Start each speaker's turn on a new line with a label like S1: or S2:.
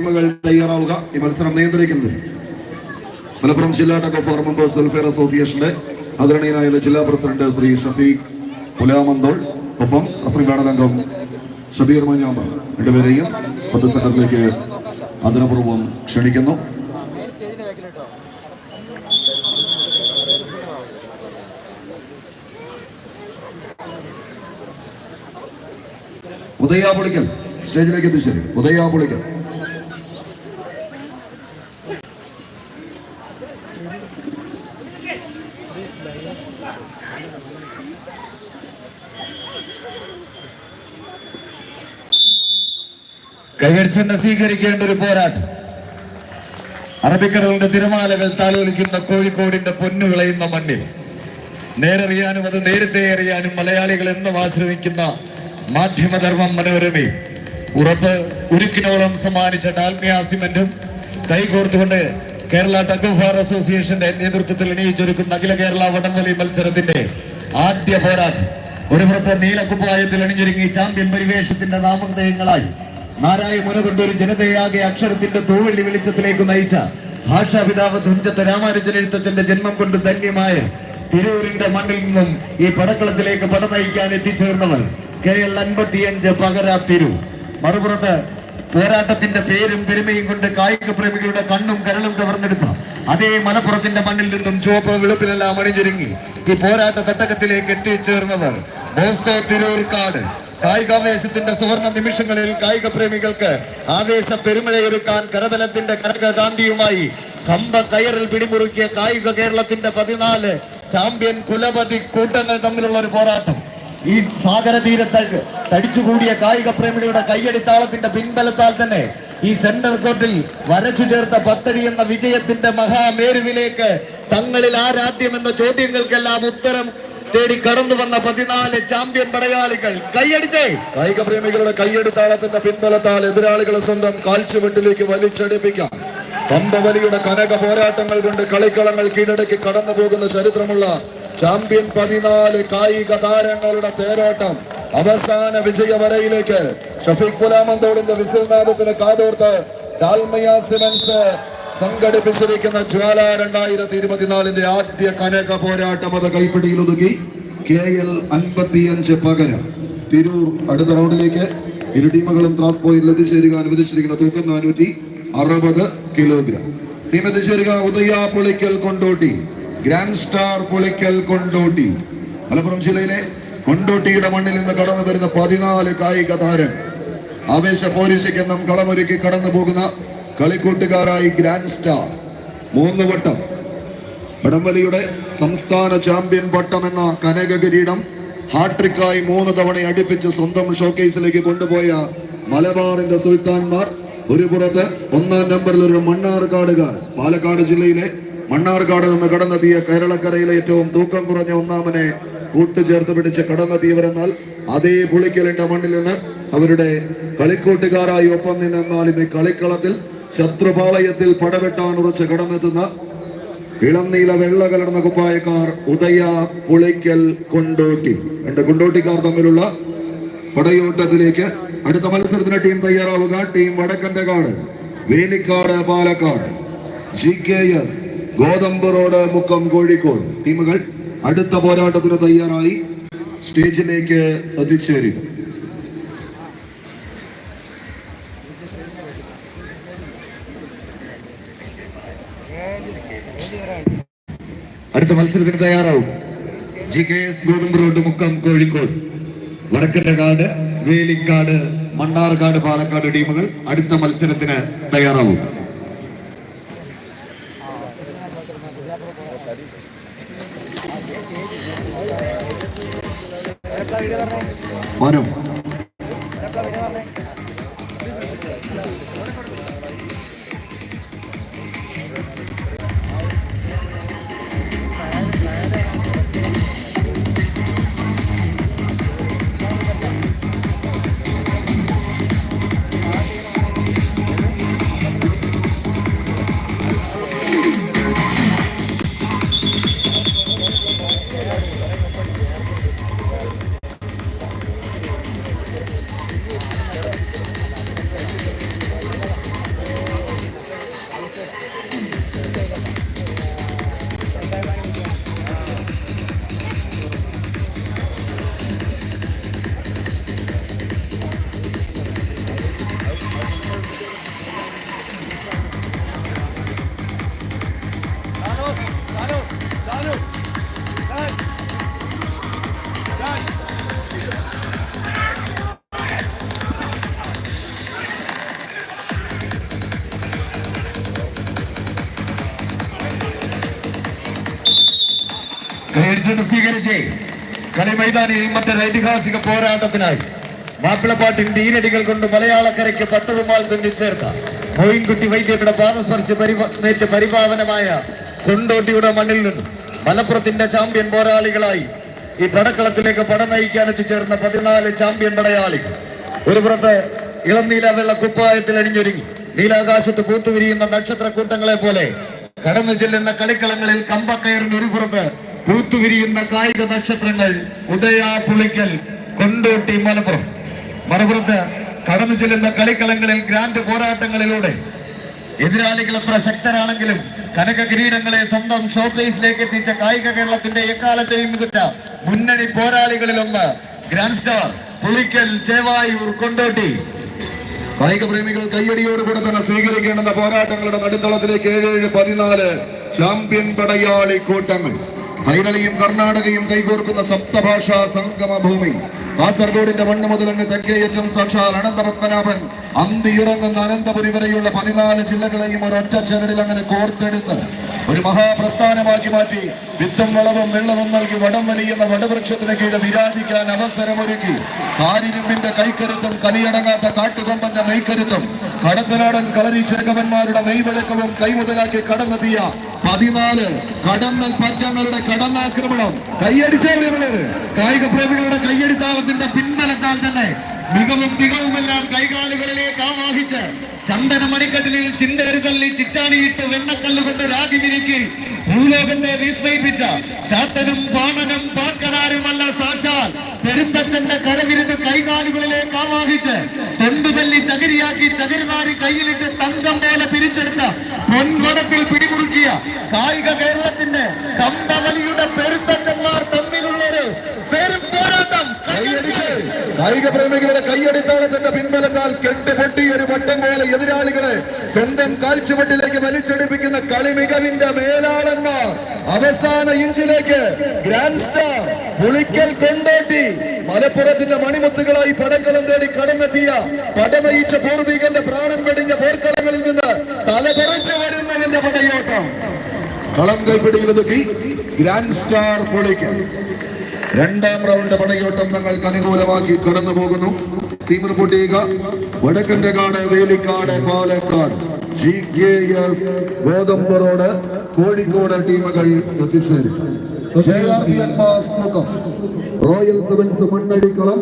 S1: ടീമുകൾ തയ്യാറാവുക. ഈ മത്സരം നിയന്ത്രിക്കുന്നത് മലപ്പുറം ജില്ലാ ടഗ് ഫോർ മെമ്പേഴ്സ് വെൽഫെയർ അസോസിയേഷന്റെ ആദരണീയനായ ജില്ലാ പ്രസിഡന്റ് ശ്രീ ഷഫീഖ് പുലാമന്തോൾ ഒപ്പം റഫറി അംഗം ഷബീർ മഞ്ഞാമ രണ്ടുപേരെയും പത്ത് സെക്കൻഡിലേക്ക് ആദരപൂർവം ക്ഷണിക്കുന്നു. ഉദയാപുളിക്കൽ സ്റ്റേജിലേക്ക് എത്തിച്ചേരും. ഉദയാപുളിക്കൽ
S2: കൈവരിച്ചെന്നെ സ്വീകരിക്കേണ്ട ഒരു പോരാട്ടം. അറബിക്കടലിന്റെ തിരമാലകൾ താലോലിക്കുന്ന കോഴിക്കോടിന്റെ പൊന്നു വിളയുന്ന മണ്ണിൽ. നേരറിയാനും അത് നേരത്തെ അറിയാനും മലയാളികൾ എന്നും ആശ്രമിക്കുന്ന മാധ്യമധർമ്മം മനോരമയും ഉറപ്പ് ഉരുക്കിനോളം സമ്മാനിച്ച ഡാൽമിയ സിമെന്റും കൈകോർത്തുകൊണ്ട് കേരള ടഗ് ഫാർ അസോസിയേഷന്റെ നേതൃത്വത്തിൽ എണീച്ചൊരുക്കുന്ന അഖില കേരള വടംവലി മത്സരത്തിന്റെ ആദ്യ പോരാട്ടം. ഒരു പുറത്ത് നീലക്കുപ്പായത്തിൽ അണിഞ്ഞൊരുങ്ങി ചാമ്പ്യൻ പരിവേഷത്തിന്റെ നാമധേയങ്ങളായി നാരായ മുനകൊണ്ട് ഒരു ജനതയാകെ അക്ഷരത്തിന്റെ തൂവെള്ളി വെളിച്ചത്തിലേക്ക് നയിച്ച ഭാഷാപിതാവ് തുഞ്ചത്ത് രാമാനുജൻ എഴുത്തച്ഛന്റെ ജന്മം കൊണ്ട് ധന്യമായ തിരൂരിന്റെ മണ്ണിൽ നിന്നും ഈ പടക്കളത്തിലേക്ക് പട നയിക്കാൻ എത്തിച്ചേർന്നവർ കെ എൽ അൻപത്തിയഞ്ച് പകര തിരു. മറുപുറത്ത് പോരാട്ടത്തിന്റെ പേരും പെരുമയും കൊണ്ട് കായിക പ്രേമികളുടെ കണ്ണും കരളും കവർന്നെടുത്ത അതേ മലപ്പുറത്തിന്റെ മണ്ണിൽ നിന്നും ചുവപ്പ് വെളുപ്പിലെല്ലാം അണിഞ്ഞിരുങ്ങി ഈ പോരാട്ട തട്ടകത്തിലേക്ക് എത്തിച്ചേർന്നവർ ബോസ്കോ തിരൂർക്കാട്. കായികാവേശത്തിന്റെ സുവർണ നിമിഷങ്ങളിൽ കായിക പ്രേമികൾക്ക് ആവേശ പെരുമഴയൊരുക്കാൻ കരബലത്തിന്റെ കനകകാന്തിയുമായി കമ്പ കയറിൽ പിടിമുറുക്കിയ കായിക കേരളത്തിന്റെ പതിനാല് ചാമ്പ്യൻ കുലപതി കൂട്ടങ്ങൾ തമ്മിലുള്ള ഒരു പോരാട്ടം. ഈ സാഗര തീരത്തേക്ക് തടിച്ചുകൂടിയ കായിക പ്രേമികളുടെ കയ്യടിത്താളത്തിന്റെ പിൻബലത്താൽ തന്നെ ഈ സെന്റർ കോർട്ടിൽ വരച്ചു ചേർത്ത പത്തടി എന്ന വിജയത്തിന്റെ മഹാമേരുവിലേക്ക് തങ്ങളിൽ ആരാധ്യം എന്ന ചോദ്യങ്ങൾക്കെല്ലാം ഉത്തരം തേടി കടന്നു വന്ന പതിനാല് ചാമ്പ്യൻ പടയാളികൾ. കൈയടിച്ചേ.
S1: കായിക പ്രേമികളുടെ കയ്യെടുത്താളത്തിന്റെ പിൻബലത്താൽ എതിരാളികളെ സ്വന്തം കാൽച്ചുവെട്ടിലേക്ക് വലിച്ചടിപ്പിക്കാം. പമ്പവലിയുടെ കനക പോരാട്ടങ്ങൾ കൊണ്ട് കളിക്കളങ്ങൾ കീഴടക്കി കടന്നു പോകുന്ന ചരിത്രമുള്ള ചാമ്പ്യൻ പതിനാല് കായിക താരങ്ങളുടെ തേരോട്ടം. അവസാന വിജയവരയിലേക്ക് ഷഫീഖ് ഗുലാമന്തോടിന്റെ വിസിൽനാഥത്തിന് കാതോർത്ത് ഡാൽമയ സിമൻസ് സംഘടിപ്പിച്ചിരിക്കുന്ന ജ്വാല രണ്ടായിരത്തി ഇരുപത്തിനാലിന്റെ ആദ്യ കനക പോരാട്ടം അത് കൈപ്പിടിയിൽ ഒതുക്കി. കെ എൽ അൻപത്തിയഞ്ച് പകരം തിരൂർ അടുത്ത റൗണ്ടിലേക്ക് ഇരു ടീമുകളും ത്രാസ് പോയിന്റിൽ എത്തിച്ചേരുക. അനുവദിച്ചിരിക്കുന്ന തൂക്കം നാനൂറ്റി അറുപത് കിലോഗ്രാം. ടീം എത്തിച്ചേരുക. Udaya Pulikkal Kondotty. Grand star Pulikkal Kondotty. Malappuram ജില്ലയിലെ കൊണ്ടോട്ടിയുടെ മണ്ണിൽ നിന്ന് കടന്നു വരുന്ന പതിനാല് കായിക താരം. ആവേശ പോലീസിക്കെന്നും കളമൊരുക്കി കടന്നു പോകുന്ന കളിക്കൂട്ടുകാരായി ഗ്രാൻഡ് സ്റ്റാർ. മൂന്ന് വട്ടം. വടംവലിയുടെ സംസ്ഥാന ചാമ്പ്യൻ പട്ടം എന്ന കനക കിരീടം ഹാട്രിക്കായി മൂന്ന് തവണ അടുപ്പിച്ച് സ്വന്തം ഷോക്കേസിലേക്ക് കൊണ്ടുപോയ മലബാറിന്റെ സുൽത്താൻമാർ. ഒരു പുറത്ത് ഒന്നാം നമ്പറിൽ ഒരു മണ്ണാർക്കാടുകാർ. പാലക്കാട് ജില്ലയിലെ മണ്ണാർക്കാട് നിന്ന് കടന്നെത്തിയ കേരളക്കരയിലെ ഏറ്റവും തൂക്കം കുറഞ്ഞ ഒന്നാമനെ കൂട്ടുചേർത്ത് പിടിച്ച് കടന്നെത്തിയവരെന്നാൽ അതേ പുളിക്കലിന്റെ മണ്ണിൽ നിന്ന് അവരുടെ കളിക്കൂട്ടുകാരായി ഒപ്പം നിന്നെന്നാൽ ഇന്ന് കളിക്കളത്തിൽ ശത്രുപാളയത്തിൽ പടവെട്ടാൻ ഉറച്ച് കടന്നെത്തുന്ന ഇളം നീല വെള്ള കലർന്ന കുപ്പായക്കാർ ഉദയ പുളിക്കൽ കൊണ്ടോട്ടി. രണ്ട് കൊണ്ടോട്ടിക്കാർ തമ്മിലുള്ള പടയോട്ടത്തിലേക്ക് അടുത്ത മത്സരത്തിന് ടീം തയ്യാറാവുക. ടീം വടക്കന്റെ കാട് Velikkad Palakkad. G K S Gothambu road Mukkam Kozhikode. ടീമുകൾ അടുത്ത പോരാട്ടത്തിന് തയ്യാറായി സ്റ്റേജിലേക്ക് എത്തിച്ചേരും
S2: അടുത്ത മത്സരത്തിന് തയ്യാറാവും. G K S Gothambu road Mukkam Kozhikode. Vadakkarakad Velikkad Mannarkkad Palakkad ടീമുകൾ അടുത്ത മത്സരത്തിന് തയ്യാറാവും.
S1: Manu Thank you.
S2: കൈയടിച്ചുകൊണ്ട് സ്വീകരിച്ച് കളി മൈതാനി മറ്റൊരു ഐതിഹാസിക പോരാട്ടത്തിനായി മാപ്പിളപ്പാട്ടിന്റെ ഈരടികൾ കൊണ്ട് മലയാളക്കരയ്ക്ക് പട്ടുറുമാൽ തുന്നി ചേർത്ത. മോയിൻകുട്ടി വൈദ്യരുടെ പാദസ്പർശ പരിമേറ്റ് പരിപാവനമായ കൊണ്ടോട്ടിയുടെ മണ്ണിൽ നിന്നും മലപ്പുറത്തിന്റെ ചാമ്പ്യൻ പോരാളികളായി ഈ പടക്കളത്തിലേക്ക് പട നയിക്കാൻ എത്തിച്ചേർന്ന പതിനാല് ചാമ്പ്യൻ പടയാളികൾ. ഒരു പുറത്ത് ഇളം നീല വെള്ള കുപ്പായത്തിൽ അണിഞ്ഞൊരുങ്ങി. നീലാകാശത്ത് പൂത്തുവിരിയുന്ന നക്ഷത്ര കൂട്ടങ്ങളെ പോലെ കടന്നു ചെല്ലുന്ന കളിക്കളങ്ങളിൽ കമ്പക്കയറിന് ഒരു പുറത്ത് പൂത്തുവിരിയുന്ന കായിക നക്ഷത്രങ്ങൾ ഉദയാ പുളിക്കൽ കൊണ്ടോട്ടി മലപ്പുറം. മലപ്പുറത്ത് കടന്നു ചെല്ലുന്ന കളിക്കളങ്ങളിൽ ഗ്രാൻഡ് പോരാട്ടങ്ങളിലൂടെ. എതിരാളികൾ എത്ര ശക്തരാണെങ്കിലും കനക കിരീടങ്ങളെ സ്വന്തം ഷോക്കേസിലേക്ക് എത്തിച്ച കായിക കേരളത്തിന്റെ എക്കാലത്തെയും മികച്ച മുന്നണി പോരാളികളിൽ ഒന്ന് ഗ്രാൻഡ് സ്റ്റാർ പുളിക്കൽ ചേവായൂർ കൊണ്ടോട്ടി.
S1: കായിക പ്രേമികൾ കയ്യടിയോടുകൂടെ തന്നെ സ്വീകരിക്കേണ്ടുന്ന പോരാട്ടങ്ങളുടെ നടുത്തളത്തിലേക്ക് ഏഴ് ഏഴ് പതിനാല് ചാമ്പ്യൻ പടയാളി കൂട്ടങ്ങൾ. കൈരളിയും കർണാടകയും കൈകോർക്കുന്ന സപ്തഭാഷാ സംഗമ ഭൂമി കാസർഗോഡിന്റെ മണ്ണ് മുതൽ അങ്ങ് തെക്കേയറ്റം സാക്ഷാൽ അനന്തപത്മനാഭൻ. അന്തിയിറങ്ങുന്ന അനന്തപുരി വരെയുള്ള പതിനാല് ജില്ലകളെയും ഒരൊറ്റ ചരടിൽ അങ്ങനെ കോർത്തെടുത്ത് ഒരു മഹാപ്രസ്ഥാനമാക്കി മാറ്റി. വിത്തും വളവും വെള്ളവും നൽകി വടം വലിയുന്ന വടവൃക്ഷത്തിന് കീഴിൽ വിരാജിക്കാൻ അവസരമൊരുക്കി. കാരിരുമ്പിന്റെ കൈക്കരുത്തും കലിയടങ്ങാത്ത കാട്ടുകൊമ്പന്റെ മെയ്ക്കരുത്തും. കടത്തനാടൻ കളരി ചെറുകവന്മാരുടെ മെയ്വെളുക്കവും കൈമുതലാക്കി കടന്നെത്തിയ പതിനാല് കടന്ന പറ്റങ്ങളുടെ കടന്നാക്രമണം. കൈയടിച്ചവര് കായിക പ്രേമികളുടെ കൈയടിത്താളത്തിന്റെ പിൻബലത്താൽ തന്നെ മികവും തികവുമെല്ലാം കൈകാലുകളിലേക്ക് ആവാഹിച്ച് ചന്ദന മണിക്കട്ടിലിൽ ചിന്തകരി തള്ളി ചിറ്റാണിയിട്ട് വെണ്ണക്കല്ല് കൊണ്ട് മിനുക്കി ഭൂലോകത്തെ വിസ്മയിപ്പിച്ച ചാത്തനും പാണനും പാക്കനാരുമല്ല സാക്ഷാൽ പെരുന്തച്ഛന്റെ കരവിരുന്ന് കൈകാലുകളിലേക്ക് ആവാഹിച്ച് തൊണ്ടുതല്ലി ചകിരിയാക്കി ചകിരിനാരി കയ്യിലിട്ട് തങ്കം പോലെ പിരിച്ചെടുത്ത പൊൻകുടത്തിൽ പിടിമുറുക്കിയ കായിക കേരളത്തിന്റെ കമ്പവലിയുടെ തമ്മിലുള്ള തമ്മിലുള്ളൊരു പെരും പോരാട്ടം. കായിക പ്രേമികളുടെ കൈയടിത്താളത്തിന്റെ പിൻബലത്താൽ കെട്ടുപൊട്ടി ഒരു വട്ടം പോലെ എതിരാളികളെ സ്വന്തം കാൽച്ചുവട്ടിലേക്ക് വലിച്ചെടുപ്പിക്കുന്ന കളി മികവിന്റെ മേലാളന്മാർ. അവസാന ഇഞ്ചിലേക്ക് ഗ്രാൻഡ് സ്റ്റാർ പുളിക്കൽ കൊണ്ടോട്ടി. മലപ്പുറത്തിന്റെ മണിമുത്തുകളായി പടക്കളം തേടി കടന്നെത്തിയ പടനയിച്ച പൂർവികന്റെ പ്രാണം വെടിഞ്ഞ പോർക്കളങ്ങളിൽ നിന്ന് തലതെറിച്ചു വരുന്നതിന്റെ പടയോട്ടം. കളം കൈപ്പിടിയിലൊതുക്കി ഗ്രാൻഡ് സ്റ്റാർ പൊളിക്ക് രണ്ടാം റൗണ്ട് പടയോട്ടം തങ്ങൾക്ക് അനുകൂലമാക്കി കടന്നു പോകുന്നു. ടീം റിപ്പോർട്ട് ചെയ്യുക. വടക്കന്റെ കാട് Velikkad Palakkad. G K S Gothambu road Kozhikode ടീമുകൾ എത്തിച്ചേരും. Royal sevens മണ്ണടിക്കളം